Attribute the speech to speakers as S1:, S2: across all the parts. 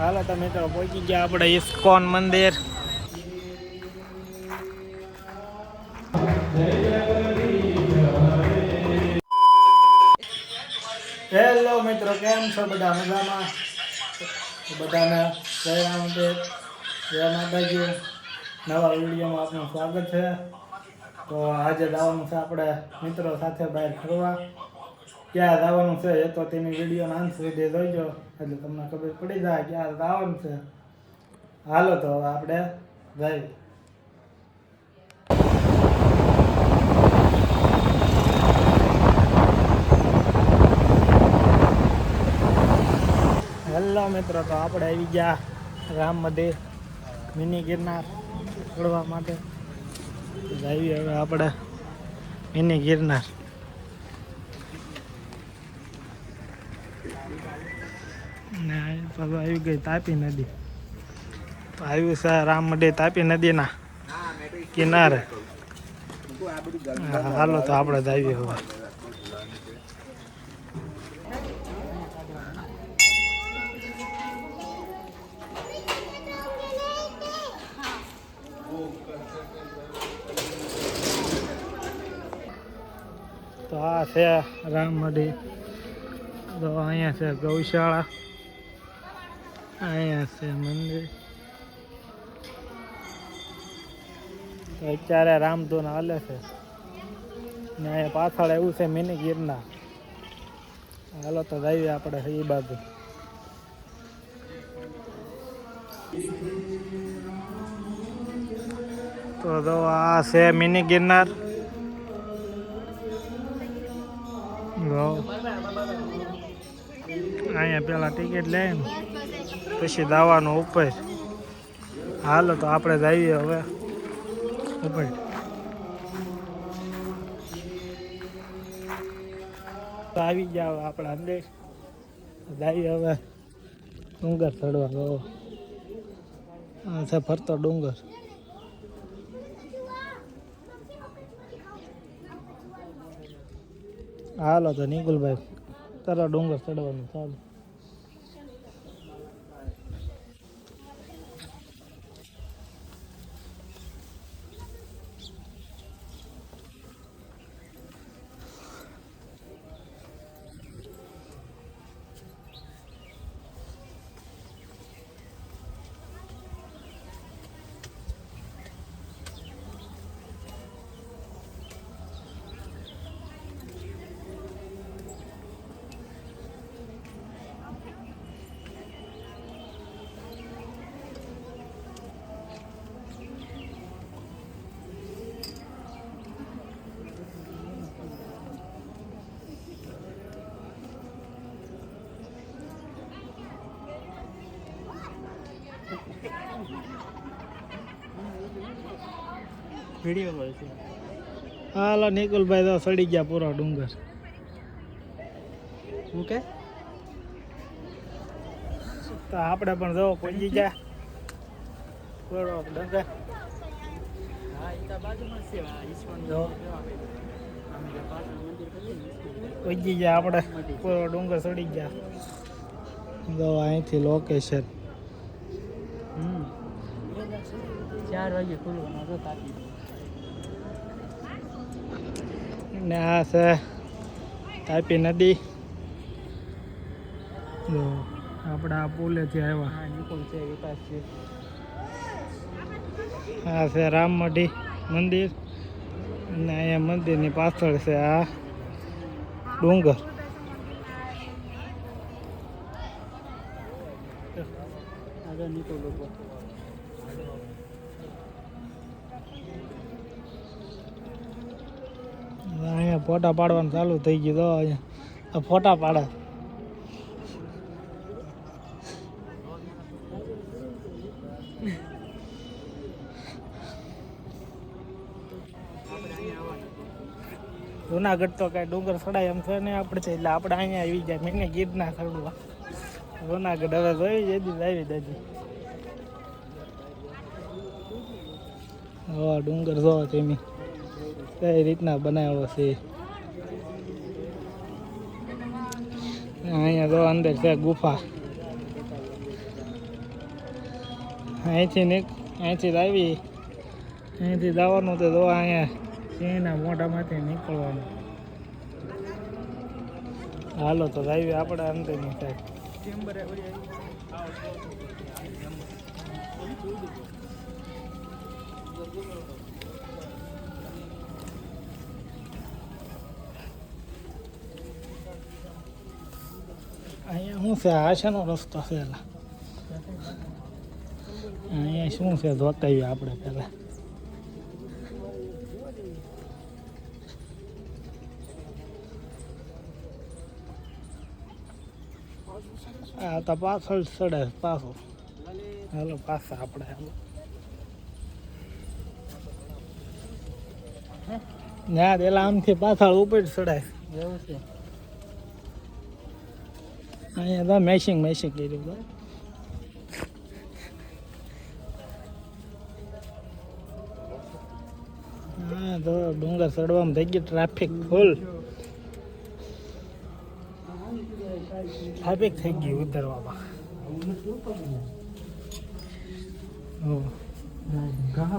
S1: હાલો તો મિત્રો પહોંચી ગયા આપણે ઇસ્કોન મંદિર. હેલો મિત્રો, કેમ છો બધા મજામાં? બધાને જય રામદેવ જય માતાજી. નવા વિડીયોમાં આપનું સ્વાગત છે. તો આજે જવાનું છે આપણે મિત્રો સાથે બહાર ફરવા. ક્યાં જવાનું છે? એ તો તેની વિડીયોનો અંત સુધી જોઈજો. એટલે તમને ખબર પડી જાય ક્યાં જવાનું છે. હાલો તો હવે આપણે જઈએ. હેલો મિત્રો, તો આપણે આવી ગયા રામ મંદિર, મિની ગિરનાર ચડવા માટે. જઈએ હવે આપણે મિની ગિરનાર. ને અહીં પાછું આવી ગઈ તાપી નદી તો આવ્યું છે રામ મંદિર તાપી નદીના કિનારે હા, હાલો તો આપણે જઈએ હવે તો આ છે રામ મંદિર તો અહીંયા છે ગૌશાળા અહીંયા છે મંદિર. અત્યારે રામધૂન હાલે છે. ને અહીંયા પાછળ એવું છે મિની ગિરનાર હાલો તો જઈએ આપણે એ બાજુ. તો જો આ છે મિની ગિરનાર. અહીંયા પેલા ટિકિટ લે ને પછી દાવાનો ઉપર. હાલો તો આપણે જઈએ હવે. ઉપર આવી જાવ આપણે અંદર. જઈએ હવે. ડુંગર ચડવા જો આ છે ફરતો ડુંગર. હાલો તો નિકુલભાઈ તારા ડુંગર ચડવાનું ચાલુ. વીડિયો હોય છે. હાલો નિકુલભાઈ તો સડી ગયા પૂરો ડુંગર. શું કે? તો આપણે પણ જો પહોંચી ગયા. પૂરો ડુંગર. પહોંચી ગયા આપણે. પૂરો ડુંગર ચડી ગયા. જો અહીંથી લોકેશન
S2: ચાર વાગે ખુલવાનો
S1: ને આ છે તાપી નદી. જો આપણે આ પુલેથી આવ્યા.
S2: હા નિકોલ છે વિકાસ છે.
S1: આ છે રામ મઢી મંદિર. અને અહીંયા મંદિરની પાછળ છે આ ડુંગર.
S2: આગળ નિકોલ લોકો
S1: અહીંયા ફોટા પાડવાનું ચાલુ થઈ ગયું તો અહીંયા ફોટા પાડે. જુનાગઢ તો કાંઈ ડુંગર ચડાય એમ છે ને આપણે છે એટલે આપણે અહીંયા આવી જાય મેં ગીરના ચડવા જુનાગઢ હવે જોઈ જતી આવી જતી ડુંગર જો તેમી. કઈ રીતના બનાવ્યો છે? અહીંયા જો અંદર છે ગુફા. અહીંથી નીક, અહીંથી આવી અહીંથી જવાનું તો જો અહીંયા સિંહના મોઢામાંથી નીકળવાનું. હાલો તો આવી આપણે અંતરની સાઈડ.
S2: ચેમ્બરે
S1: અહીંયા શું છે આ શેનો રસ્તો છે એલા અહીંયા શું છે જોતાઈએ આપણે પહેલાં આ તો પાછળ ચડે પાછો હાલો પાછા આપણે હાલો ના પેલા આમથી પાછળ ઉપર ચડાય
S2: એવું છે
S1: અહીંયા તો મેશિંગ મેશિંગ કર્યું તો હા, તો ડુંગર ચડવામાં થઈ ગયું. ટ્રાફિક ફૂલ ટ્રાફિક થઈ ગયું ઉતરવામાં.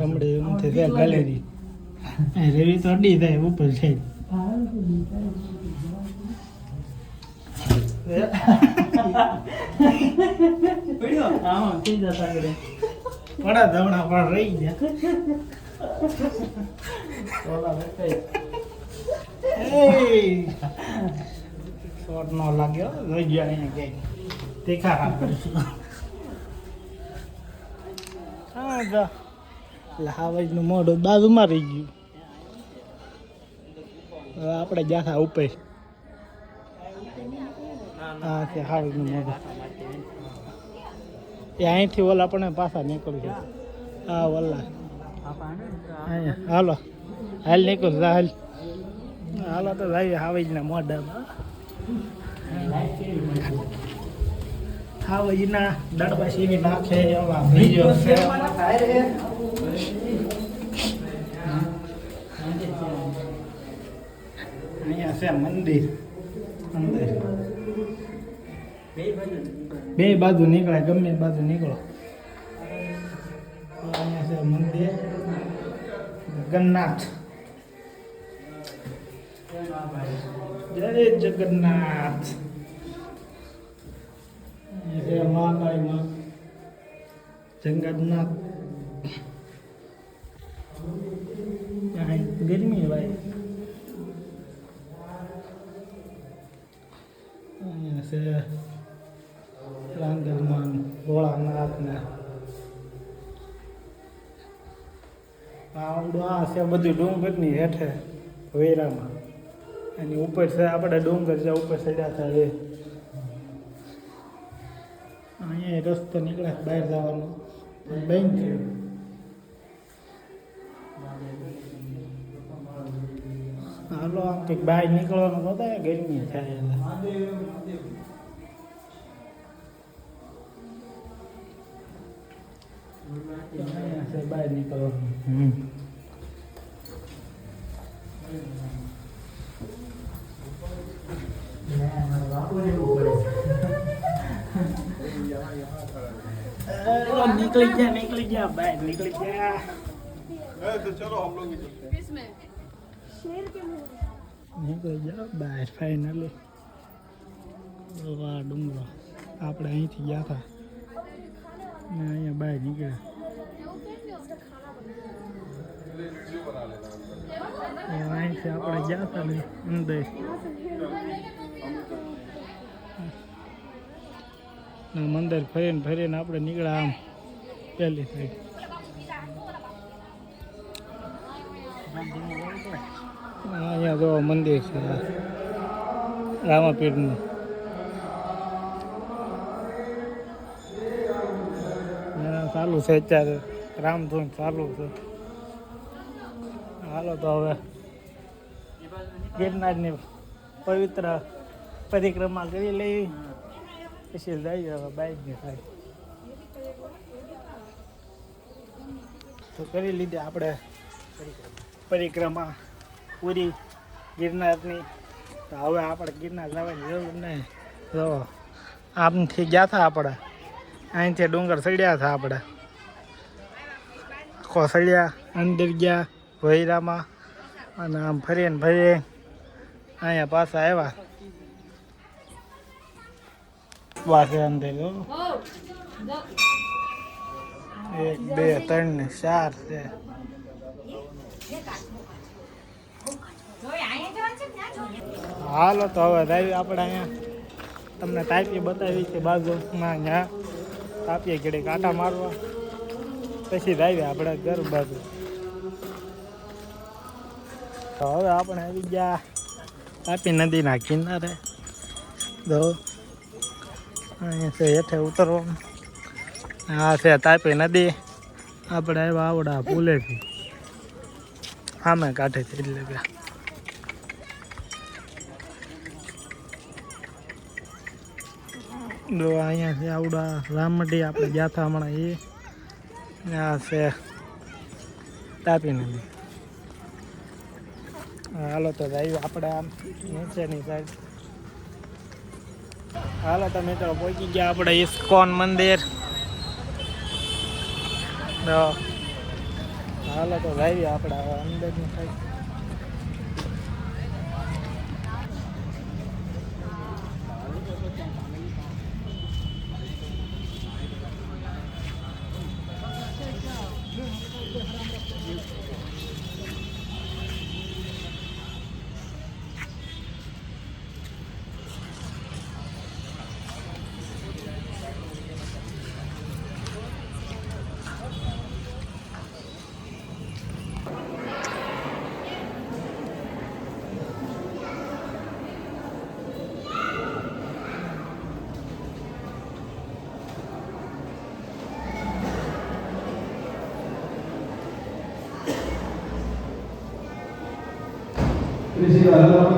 S1: હમણે એમ થઈ જાય ગેલેરી. રવિ તો અડી જાય, ઉપર છે
S2: હા થઈ જતા કરે
S1: પડા ધવણા પણ રહી ગયા.
S2: ઓલા
S1: નો લાગ્યો. જોઈ ગયા અહીંયા ક્યાંક તીખા કામ કરીશું. હા જા. લાવાજનું મોઢું બાજુમાં રહી ગયું. હવે આપણે જાથા ઉપર હા છે હાવજનું મોઢું. એ અહીંથી ઓલા પણ પાછા નીકળ્યું હા ઓલા. હાલો. હાલ નીકળ હાલ. હાલો તો જાય હાવજના મોઢામાં. હાવજના દડબા સીવી નાખે એવા અહીંયા છે મંદિર. મંદિર. બે બાજુ નીકળે, ગમે બાજુ નીકળો. અહીંયા છે મંદિર, જગન્નાથ. જય જગન્નાથ. છે મહાકાળી માં, જગન્નાથ. ગરમી ભાઈ. છે રાંદલમાં ભોળાનાથ ને આવડું આ છે બધું ડુંગરની હેઠે વેરામાં. એની ઉપર છે, આપણે ડુંગર છે ઉપર ચડ્યા હતા એ. અહીંયા રસ્તો નીકળે છે બહાર જવાનો. બેંક થયું. હાલો, આમ કંઈક બહાર નીકળવાનું બધા ગરમી થાય બહાર નીકળવાનું નીકળી ગયા. નીકળી ગયા બહાર નીકળી ગયા. નીકળી ગયા, બહાર ફાઇનલી વાહ, ડુંગરો. આપણે અહીંથી ગયા હતા. ને, અહીંયા બહાર નીકળ્યા હવે અહીંથી આપણે ગયા હતા ને અંદર મંદિર ફરીને ફરીને આપણે નીકળ્યા આમ. પહેલી સાઈડ. અહીંયા જો મંદિર છે. રામાપીરનું. ચાલુ છે અત્યારે. રામધૂન ચાલુ છે. હાલો તો હવે ગિરનારની પવિત્ર પરિક્રમા કરી લઈ. પછી જઈએ હવે બાઈકની થાય તો કરી લીધી આપણે પરિક્રમા પૂરી ગિરનારની. તો હવે આપણે ગિરનાર જવાની જરૂર નહીં. જો આમથી ગયા હતા આપણે. અહીંથી ડુંગર ચડ્યા હતા આપણે. આખો સળિયા અંદર ગયા ભૈરામાં અને આમ ફરીને ફરી અહીંયા પાછા આવ્યા. પાસે અંદર એક, બે, ત્રણ ચાર છે. હાલો તો હવે રાવી આપણે અહીંયા તમને તાપી બતાવી છે બાજુમાં ત્યાં તાપીએ ઘડે કાંટા મારવા. પછી રાવી આપણે ઘર બાજુ. તો હવે આપણે આવી ગયા તાપી નદીના કિનારે. તો અહીંયા છે હેઠે ઉતરવાનું. આ છે તાપી નદી. આપણે આવ્યા આવડા પુલેથી સામે કાંઠેથી એટલે કે જો અહીંયા છે આવડા રામમઢી આપણે ગયા હતા હમણાં એ. ને આ છે તાપી નદી હાલો તો ભાઈ આપણે આમ નીચેની સાઈડ. હાલો તો મિત્રો, પહોંચી ગયા આપણે ઇસ્કોન મંદિર. હાલો તો ભાઈ આપણે અંદરની સાઈડ.
S3: શ્રી શ્રી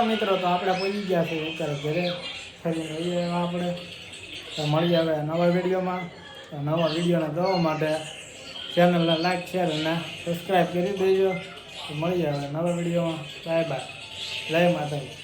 S1: હેલો મિત્રો, તો આપણે પહોંચી ગયા છે અત્યારે ઘરે. ફરીને આવીએ આપણે તો મળી આવે નવા વિડીયોમાં. નવા વિડીયોને જોવા માટે ચેનલને લાઈક શેર અને સબસ્ક્રાઈબ કરી દેજો. મળી આવે નવા વિડીયોમાં. બાય બાય જય માતાજી.